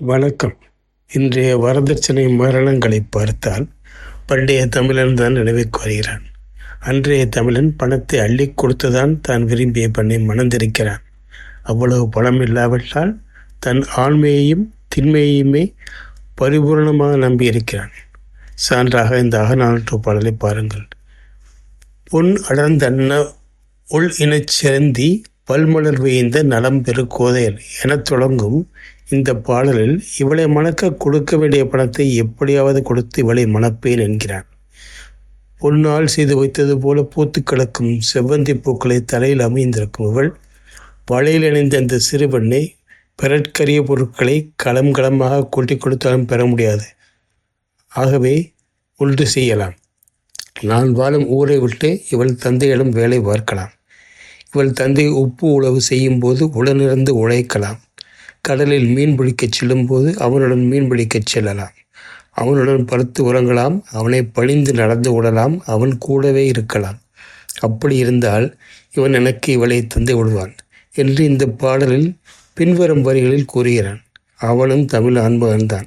வணக்கம். இன்றைய வரதட்சணை மரணங்களை பார்த்தால் பண்டைய தமிழன் தான் நினைவுக்கு வருகிறான் அன்றைய தமிழன் பணத்தை அள்ளி கொடுத்துதான் தான் விரும்பிய பெண்ணை மணந்திருக்கிறான். அவ்வளவு பணம் இல்லாவிட்டால் தன் ஆண்மையையும் திண்மையையுமே பரிபூரணமாக நம்பியிருக்கிறான். சான்றாக இந்த அகநானூற்று பாடலை பாருங்கள். பொன் அடர்ந்தன்ன உள் இனச் சிறந்தி பல்மலர் வேய்ந்த நலம் பெரு கோதையர் எனத் தொடங்கும் இந்த பாடலில் இவளை மணக்க கொடுக்க வேண்டிய பணத்தை எப்படியாவது கொடுத்து இவளை மணப்பேன் என்கிறான். பொன்னால் செய்து வைத்தது போல பூத்து கிடக்கும் செவ்வந்தி பூக்களை தலையில் அமைந்திருக்கும் இவள் வலையில் இணைந்த அந்த சிறுபெண்ணை பிறற்கரிய பொருட்களை களம் களமாக கூட்டி கொடுத்தாலும் பெற முடியாது. ஆகவே ஒன்று செய்யலாம். நான் வாழும் ஊரை விட்டு இவள் தந்தையிடம் வேலை பார்க்கலாம். இவள் தந்தை உப்பு உழவு செய்யும் போது உடனிருந்து உழைக்கலாம். கடலில் மீன் பிடிக்கச் செல்லும்போது அவனுடன் மீன் பிடிக்கச் செல்லலாம். அவனுடன் பருத்து உறங்கலாம். அவனை பழிந்து நடந்து விடலாம் அவன் கூடவே இருக்கலாம். அப்படி இருந்தால் இவன் எனக்கு இவளை தந்து விடுவான் என்று இந்த பாடலில் பின்வரும் வரிகளில் கூறுகிறான். அவனும் தமிழ் அன்பகன்தான்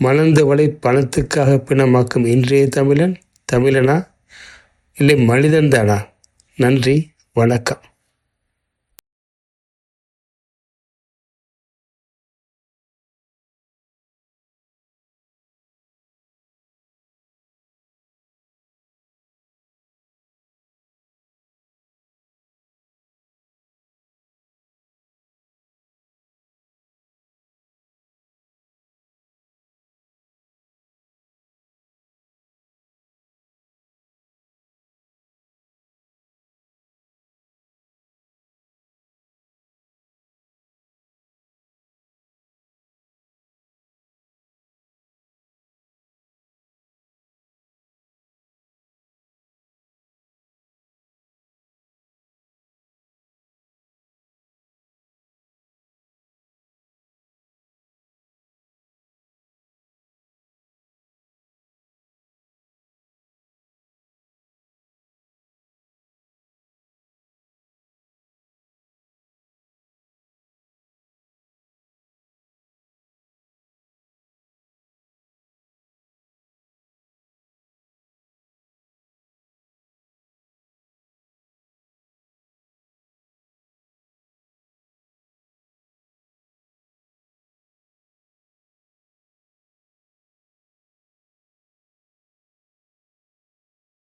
மணந்தவளை பணத்துக்காக பிணமாக்கும் இன்றைய தமிழன் தமிழனா? இல்லை மனிதன்தானா? நன்றி. வணக்கம்.